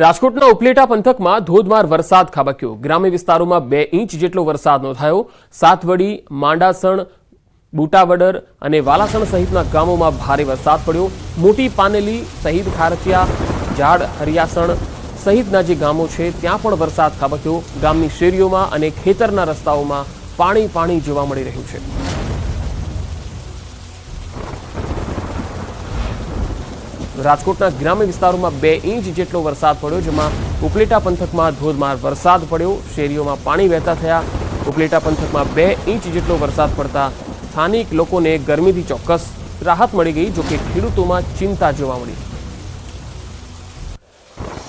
રાજકોટના ઉપલેટા પંથકમાં ધોધમાર વરસાદ ખાબક્યો. ગ્રામ્ય વિસ્તારોમાં બે ઇંચ જેટલો વરસાદ નોંધાયો. સાતવડી માંડાસણ, બુટાવડર અને વાલાસણ સહિતના ગામોમાં ભારે વરસાદ પડ્યો. મોટી પાનેલી સહિત ખારચિયા, ઝાડ, હરિયાસણ સહિતના જે ગામો છે, ત્યાં પણ વરસાદ ખાબક્યો. ગામની શેરીઓમાં અને ખેતરના રસ્તાઓમાં પાણી પાણી જોવા મળી રહ્યું છે. રાજકોટના ગ્રામ્ય વિસ્તારોમાં બે ઇંચ જેટલો વરસાદ પડ્યો, જેમાં ઉપલેટા પંથકમાં ધોધમાર વરસાદ પડ્યો. શેરીઓમાં પાણી વહેતા થયા. ઉપલેટા પંથકમાં બે ઇંચ જેટલો વરસાદ પડતા સ્થાનિક લોકોને ગરમીથી ચોક્કસ રાહત મળી ગઈ, જોકે ખેડૂતોમાં ચિંતા જોવા મળી.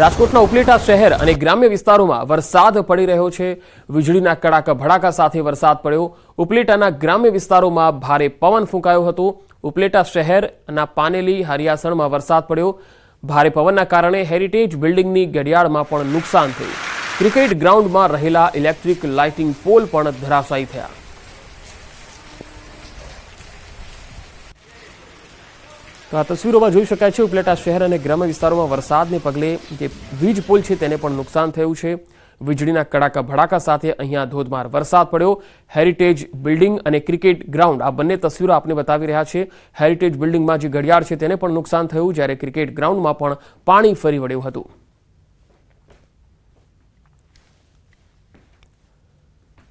રાજકોટના ઉપલેટા શહેર અને ગ્રામ્ય વિસ્તારોમાં વરસાદ પડી રહ્યો છે. વીજળીના કડાકા ભડાકા સાથે વરસાદ પડ્યો. ઉપલેટાના ગ્રામ્ય વિસ્તારોમાં ભારે પવન ફૂંકાયો હતો. ઉપલેટા શહેરના પાનેલી હરિયાસણમાં વરસાદ પડ્યો. ભારે પવનના કારણે હેરિટેજ બિલ્ડિંગની ઘડિયાળમાં પણ નુકસાન થયું. ક્રિકેટ ગ્રાઉન્ડમાં રહેલા ઇલેક્ટ્રિક લાઇટિંગ પોલ પણ ધરાશાયી થયા. તો આ તસવીરોમાં જોઈ શકાય છે, ઉપલેટા શહેર અને ગ્રામ્ય વિસ્તારોમાં વરસાદને પગલે જે વીજ પુલ છે તેને પણ નુકસાન થયું છે. વીજળીના કડાકા ભડાકા સાથે અહીંયા ધોધમાર વરસાદ પડ્યો. હેરિટેજ બિલ્ડિંગ અને ક્રિકેટ ગ્રાઉન્ડ આ બંને તસવીરો આપને બતાવી રહ્યા છે. હેરિટેજ બિલ્ડિંગમાં જે ઘડિયાળ છે તેને પણ નુકસાન થયું, જ્યારે ક્રિકેટ ગ્રાઉન્ડમાં પણ પાણી ફરી વળ્યું હતું.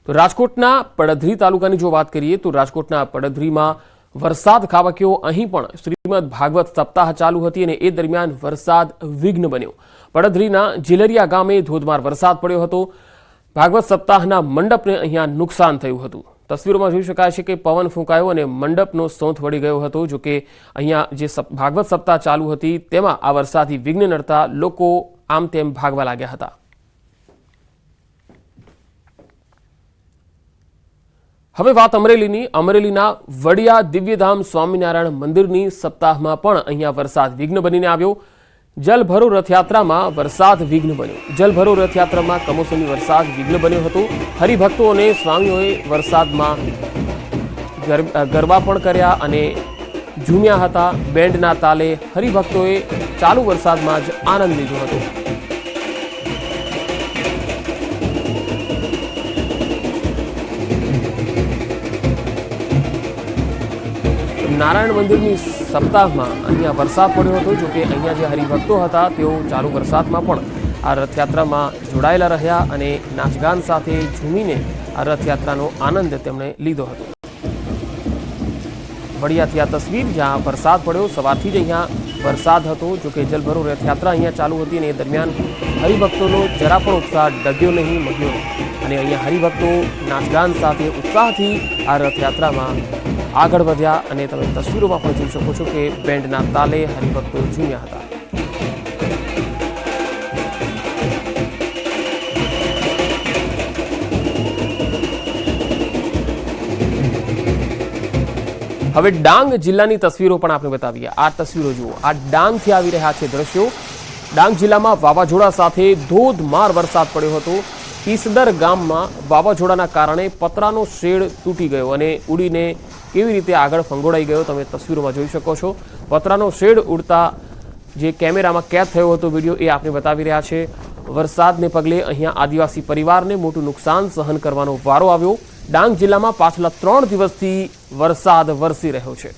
તો રાજકોટના પડધરી તાલુકાની જો વાત કરીએ, તો રાજકોટના પડધરીમાં વરસાદ ખાબક્યો. અહીં પણ શ્રીમદ ભાગવત સપ્તાહ ચાલુ હતી અને એ દરમિયાન વરસાદ વિઘ્ન બન્યો. પડધરીના જીલરિયા ગામે ધોધમાર વરસાદ પડ્યો હતો. ભાગવત સપ્તાહના મંડપને અહીંયા નુકસાન થયું હતું. તસવીરોમાં જોઈ શકાય છે કે પવન ફૂંકાયો અને મંડપનો સોંથ વળી ગયો હતો. જો કે અહીંયા જે ભાગવત સપ્તાહ ચાલુ હતી, તેમાં આ વરસાદથી વિઘ્ન નડતા લોકો આમ તેમ ભાગવા લાગ્યા હતા. હવે વાત અમરેલીની. અમરેલીના વડિયા દિવ્યધામ સ્વામિનારાયણ મંદિરની સપ્તાહમાં પણ અહીંયા વરસાદ વિઘ્ન બનીને આવ્યો. જલભરો રથયાત્રામાં વરસાદ વિઘ્ન બન્યો. જલભરો રથયાત્રામાં કમોસમી વરસાદ વિઘ્ન બન્યો હતો. હરિભક્તો અને સ્વામીઓએ વરસાદમાં ગરબા પણ કર્યા અને ઝૂમ્યા હતા. બેન્ડના તાલે હરિભક્તોએ ચાલુ વરસાદમાં જ આનંદ લીધો હતો. નારાયણ મંદિરની સપ્તાહમાં અહીંયા વરસાદ પડ્યો હતો, જો કે અહીંયા જે હરિભક્તો હતા, તેઓ ચાલુ વરસાદમાં પણ આ રથયાત્રામાં જોડાયેલા રહ્યા અને નાચગાન સાથે ઝૂમીને આ રથયાત્રાનો આનંદ તેમણે લીધો હતો. વડિયાથી આ તસવીર, જ્યાં વરસાદ પડ્યો, સવારથી જ અહીંયા વરસાદ હતો, જો કે જલભરો રથયાત્રા અહીંયા ચાલુ હતી અને એ દરમિયાન હરિભક્તોનો જરા પણ ઉત્સાહ ડગ્યો નહીં, મગ્યો અને અહીંયા હરિભક્તો નાચગાન સાથે ઉત્સાહથી આ રથયાત્રામાં આગળ વધ્યા અને તમે તસવીરોમાં પણ જોઈ શકો છો કે બેન્ડના તાલે હરિભક્તો ઝૂમ્યા હતા. હવે ડાંગ જિલ્લાની તસવીરો પણ આપણે બતાવીએ. આ તસવીરો જુઓ. આ ડાંગથી આવી રહ્યા છે દ્રશ્યો. ડાંગ જિલ્લામાં વાવાઝોડા સાથે ધોધમાર વરસાદ પડ્યો હતો. ઈસદર ગામમાં વાવાઝોડાના કારણે પતરાનો શેડ તૂટી ગયો અને ઉડીને કેવી રીતે આગળ ફંગોળાઈ ગયો તમે તસવીરોમાં જોઈ શકો છો. પતરાનો શેડ ઉડતા જે કેમેરામાં કેદ થયો હતો વીડિયો એ આપણે બતાવી રહ્યા છે. વરસાદને પગલે અહીંયા આદિવાસી પરિવારને મોટું નુકસાન સહન કરવાનો વારો આવ્યો. ડાંગ જિલ્લામાં પાછલા ત્રણ દિવસથી વરસાદ વરસી રહ્યો છે.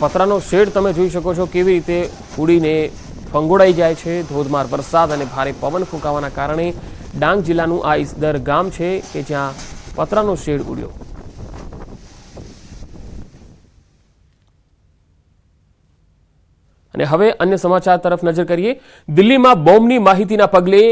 પતરાનો શેડ તમે જોઈ શકો છો કેવી રીતે ઉડીને ફંગોળાઈ જાય છે, ધોધમાર વરસાદ અને ભારે પવન ફૂંકાવાના કારણે ડાંગ જિલ્લાનું આ ઈસદર ગામ છે કે જ્યાં પતરાનો શેડ ઉડ્યો. અને હવે અન્ય સમાચાર તરફ નજર કરીએ. દિલ્હીમાં બોમ્બની માહિતીના પગલે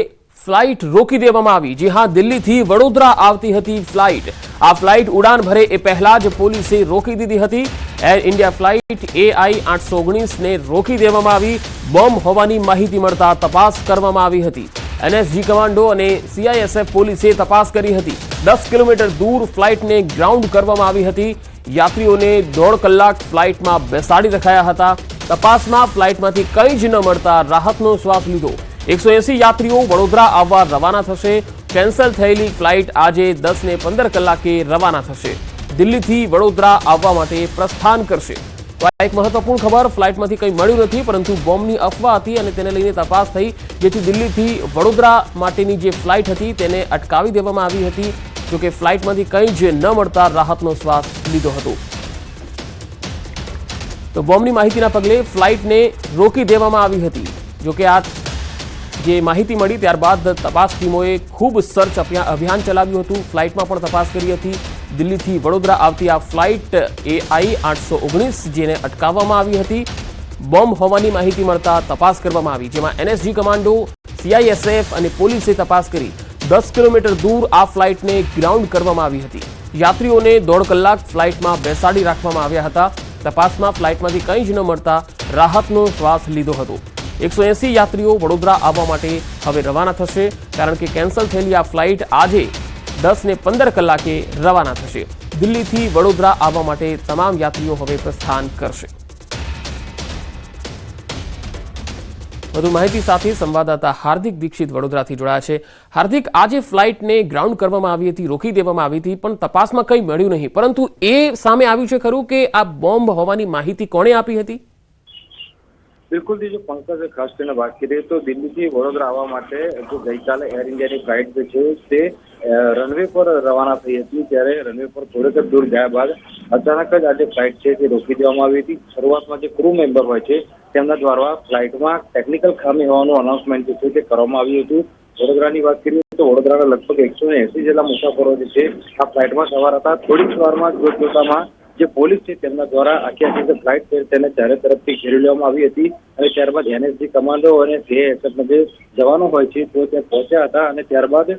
ફ્લાઇટ રોકી દેવામાં આવી. જી હા, દિલ્હીથી વડોદરા આવતી હતી ફ્લાઇટ. આ ફ્લાઇટ ઉડાન ભરે એ પહેલા જ પોલીસે રોકી દીધી હતી. એર ઇન્ડિયા ફ્લાઇટ એઆઈ આઠસો ઓગણીસને રોકી દેવામાં આવી. બોમ્બ હોવાની માહિતી મળતા તપાસ કરવામાં આવી હતી. એનએસજી કમાન્ડો અને સીઆઈએસએફ પોલીસે તપાસ કરી હતી. દસ કિલોમીટર દૂર ફ્લાઇટને ગ્રાઉન્ડ કરવામાં આવી હતી. યાત્રીઓને દોઢ કલાક ફ્લાઇટમાં બેસાડી રખાયા હતા. તપાસમાં ફ્લાઇટમાંથી કંઈ જ ન મળતા રાહતનો શ્વાસ લીધો. એકસો એસી યાત્રીઓ વડોદરા આવવા રવાના થશે. કેન્સલ થયેલી ફ્લાઇટ આજે દસ ને પંદર કલાકે રવાના થશે. દિલ્હીથી વડોદરા આવવા માટે પ્રસ્થાન કરશે. તો આ એક મહત્વપૂર્ણ ખબર, ફ્લાઇટમાંથી કંઈ મળ્યું નથી, પરંતુ બોમ્બની અફવા હતી અને તેને લઈને તપાસ થઈ, જેથી દિલ્હીથી વડોદરા માટેની જે ફ્લાઇટ હતી તેને અટકાવી દેવામાં આવી હતી. જોકે ફ્લાઇટમાંથી કંઈ જ ન મળતા રાહતનો શ્વાસ લીધો હતો. તો બોમ્બની માહિતીના પગલે ફ્લાઇટને રોકી દેવામાં આવી હતી. જોકે આ જે માહિતી મળી ત્યારબાદ તપાસ ટીમોએ ખૂબ સર્ચ અભિયા- અભિયાન ચલાવ્યું હતું. ફ્લાઇટમાં પણ તપાસ કરી હતી. દિલ્હીથી વડોદરા આવતી આ ફ્લાઇટ એઆઈ આઠસો ઓગણીસ જેને અટકાવવામાં આવી હતી. બોમ્બ હોવાની માહિતી મળતા તપાસ કરવામાં આવી, જેમાં એનએસજી કમાન્ડો, સીઆઈએસએફ અને પોલીસે તપાસ કરી દસ કિલોમીટર દૂર આ ફ્લાઇટને ગ્રાઉન્ડ કરવામાં આવી હતી. યાત્રીઓને દોઢ કલાક ફ્લાઇટમાં બેસાડી રાખવામાં આવ્યા હતા. તપાસમાં ફ્લાઇટમાંથી કંઈ જ ન મળતા રાહતનો શ્વાસ લીધો હતો. એકસો એસી યાત્રીઓ વડોદરા આવવા માટે હવે રવાના થશે, કારણ કે કેન્સલ થયેલી આ ફ્લાઇટ આજે દસ ને પંદર કલાકે રવાના થશે. દિલ્હીથી વડોદરા આવવા માટે તમામ યાત્રીઓ હવે પ્રસ્થાન કરશે. વધુ માહિતી સાથે સંવાદદાતા હાર્દિક દીક્ષિત વડોદરાથી જોડાયા છે. હાર્દિક, આજે ફ્લાઇટને ગ્રાઉન્ડ કરવામાં આવી હતી, રોકી દેવામાં આવી હતી, પણ તપાસમાં કંઈ મળ્યું નહીં. પરંતુ એ સામે આવ્યું છે ખરું કે આ બોમ્બ હોવાની માહિતી કોણે આપી હતી? બિલકુલથી જો પંકજ, ખાસ કરીને વાત કરીએ તો દિલ્હીથી વડોદરા આવવા માટે જો ગઈકાલે એર ઇન્ડિયાની ફ્લાઇટ જે છે, તે રનવે પર રવાના થઈ હતી ત્યારે રનવે પર થોડેક જ દૂર ગયા બાદ અચાનક જ આ જે ફ્લાઇટ છે તે રોકી દેવામાં આવી હતી. શરૂઆતમાં જે ક્રૂ મેમ્બર હોય છે, તેમના દ્વારા ફ્લાઇટમાં ટેકનિકલ ખામી હોવાનું અનાઉન્સમેન્ટ જે છે તે કરવામાં આવ્યું હતું. વડોદરાની વાત કરીએ તો વડોદરાના લગભગ એકસો ને એસી જેટલા મુસાફરો જે છે, આ ફ્લાઇટમાં સવાર હતા. થોડીક વારમાં જોતજોતામાં જે પોલીસ છે તેમના દ્વારા આખી આખી ફ્લાઇટ છે તેને ચારે તરફથી ઘેરી લેવામાં આવી હતી અને ત્યારબાદ એનએસજી કમાન્ડો અને સીએએસએફના જે જવાનો હોય છે તેઓ ત્યાં પહોંચ્યા હતા અને ત્યારબાદ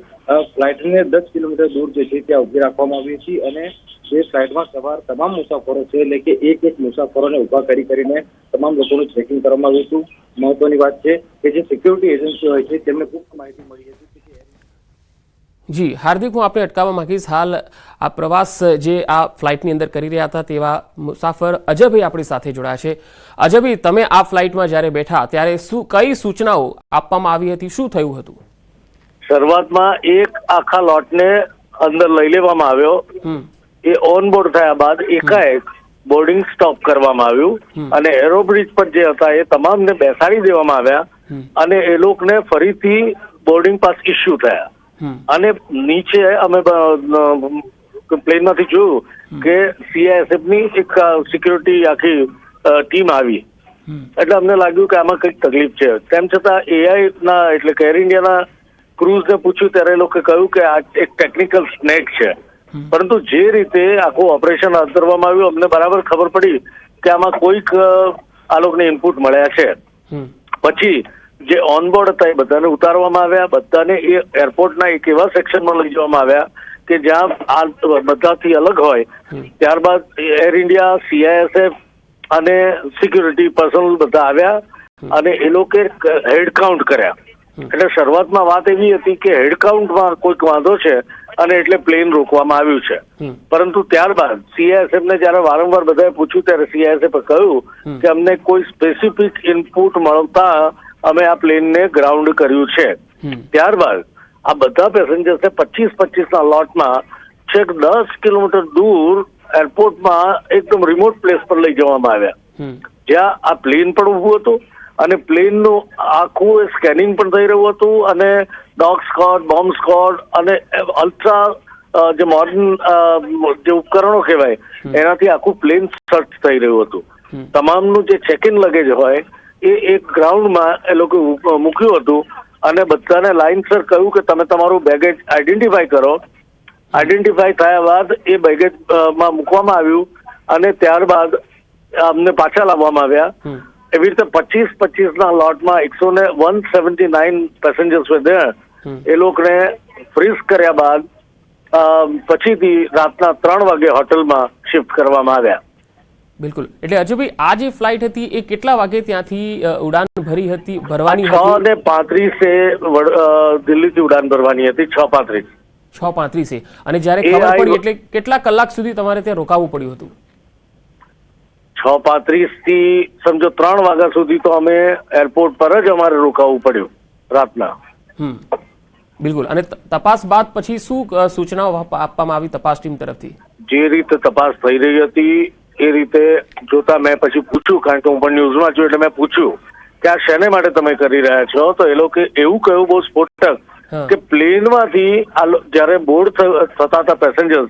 ફ્લાઇટને દસ કિલોમીટર દૂર જે છે ત્યાં ઊભી રાખવામાં આવી હતી અને જે ફ્લાઇટમાં સવાર, તમામ મુસાફરો છે, એટલે કે એક એક મુસાફરોને ઊભા કરી કરીને તમામ લોકોનું ચેકિંગ કરવામાં આવ્યું હતું. મહત્વની વાત છે કે જે સિક્યુરિટી એજન્સી હોય છે, તેમને ગુપ્ત માહિતી મળી હતી. જી હાર્દિક હું આપણે અટકાવવા માંગીશ. હાલ આ પ્રવાસ જે આ ફ્લાઇટની અંદર કરી રહ્યા હતા તેવા મુસાફર અજયભાઈ આપણી સાથે જોડાયા છે. અજયભાઈ તમે આ ફ્લાઇટમાં જ્યારે બેઠા ત્યારે શું કઈ સૂચનાઓ આપવામાં આવી હતી? શું થયું હતું? શરૂઆતમાં એક આખા લોટને અંદર લઈ લેવામાં આવ્યો. એ ઓન બોર્ડ થયા બાદ એકાએક બોર્ડિંગ સ્ટોપ કરવામાં આવ્યું. અને એરોબ્રિજ પર જે હતા એ તમામને બેસાડી દેવામાં આવ્યા. અને એ લોકોને ફરીથી બોર્ડિંગ પાસ ઇસ્યુ થયા. અને નીચે અમે પ્લેનમાંથી જોયું કે સીઆઈએસએફની એક સિક્યુરિટી આખી ટીમ આવી. એટલે અમને લાગ્યું કે આમાં કંઈક તકલીફ છે. તેમ છતાં એઆઈ ના એટલે કે એર ઇન્ડિયાના ક્રૂઝને પૂછ્યું ત્યારે એ લોકોએ કહ્યું કે આ એક ટેકનિકલ સ્નેક છે. પરંતુ જે રીતે આખું ઓપરેશન હાથ ધરવામાં આવ્યું અમને બરાબર ખબર પડી કે આમાં કોઈક આ લોકોને ઇનપુટ મળ્યા છે. પછી જે ઓનબોર્ડ હતા એ બધાને ઉતારવામાં આવ્યા. બધાને એ એરપોર્ટના એક એવા સેક્શનમાં લઈ જવામાં આવ્યા કે જ્યાં આ બધાથી અલગ હોય. ત્યારબાદ એર ઇન્ડિયા સીઆઈએસએફ અને સિક્યુરિટી પર્સનલ બધા આવ્યા અને એ લોકોએ હેડ કાઉન્ટ કર્યા. એટલે શરૂઆતમાં વાત એવી હતી કે હેડ કાઉન્ટમાં કોઈક વાંધો છે અને એટલે પ્લેન રોકવામાં આવ્યું છે. પરંતુ ત્યારબાદ સીઆઈએસએફ ને જયારે વારંવાર બધાએ પૂછ્યું ત્યારે સીઆઈએસએફ કહ્યું કે અમને કોઈ સ્પેસિફિક ઇનપુટ મળતા અમે આ પ્લેનને ગ્રાઉન્ડ કર્યું છે. ત્યારબાદ આ બધા પેસેન્જર્સને પચીસ પચીસના લોટમાં છેક દસ કિલોમીટર દૂર એરપોર્ટમાં એકદમ રિમોટ પ્લેસ પર લઈ જવામાં આવ્યા. જ્યાં આ પ્લેન પણ ઊભું હતું અને પ્લેનનું આખું સ્કેનિંગ પણ થઈ રહ્યું હતું અને ડોગ સ્કોડ બોમ્બ સ્કોડ અને અલ્ટ્રા જે મોડર્ન જે ઉપકરણો કહેવાય એનાથી આખું પ્લેન સર્ચ થઈ રહ્યું હતું. તમામનું જે ચેક ઇન લગેજ હોય એ એક ગ્રાઉન્ડમાં એ લોકો મૂક્યું હતું અને બધાને લાઈન સર કહ્યું કે તમે તમારું બેગેજ આઈડેન્ટિફાઈ કરો. આઈડેન્ટિફાઈ થયા બાદ એ બેગેજમાં મૂકવામાં આવ્યું અને ત્યારબાદ અમને પાછા લાવવામાં આવ્યા. એવી રીતે પચીસ પચીસ ના લોટમાં એકસો ને one seventy nine passengers there એ લોકોને ફ્રીઝ કર્યા બાદ પછીથી રાતના ત્રણ વાગે હોટલમાં શિફ્ટ કરવામાં આવ્યા. બિલકુલ. એટલે અજયભાઈ આ જે ફ્લાઇટ હતી એ કેટલા વાગે ત્યાંથી ઉડાન ભરી હતી ભરવાની છ ને પાંત્રીસે દિલ્હીથી ઉડાન ભરવાની હતી છ પાંત્રીસ. છ પાંત્રીસે. અને જ્યારે ખબર પડી એટલે કેટલા કલાક સુધી તમારે ત્યાં રોકાવું પડ્યું હતું? છ પાંત્રીસથી સમજો ત્રણ વાગ્યા સુધી તો અમે એરપોર્ટ પર જ અમારે રોકાવું પડ્યું રાતના. હમ. બિલકુલ. અને તપાસ બાદ પછી શું સૂચનાઓ આપવામાં આવી તપાસ ટીમ તરફથી? જે રીતે તપાસ થઈ રહી હતી એ રીતે જોતા મેં પછી પૂછ્યું કારણ કે હું પણ ન્યૂઝમાં છું એટલે મેં પૂછ્યું કે આ શેને માટે તમે કરી રહ્યા છો? તો એ લોકો એવું કહ્યું બહુ સ્ફોટક કે પ્લેનમાંથી આ જ્યારે બોર્ડ થતા હતા પેસેન્જર્સ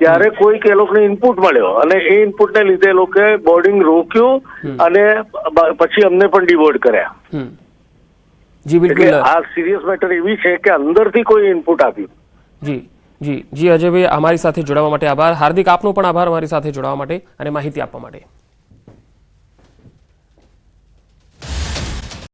ત્યારે કોઈક એ લોકોને ઇનપુટ મળ્યો અને એ ઇનપુટને લીધે એ લોકોએ બોર્ડિંગ રોક્યું અને પછી અમને પણ ડિવોર્ડ કર્યા. જી બિલકુલ. આ સિરિયસ મેટર એવી છે કે અંદરથી કોઈ ઇનપુટ આપ્યું. જી. જી જી અજયભાઈ અમારી સાથે જોડાવા માટે આભાર. હાર્દિક આપનો પણ આભાર અમારી સાથે જોડાવા માટે અને માહિતી આપવા માટે.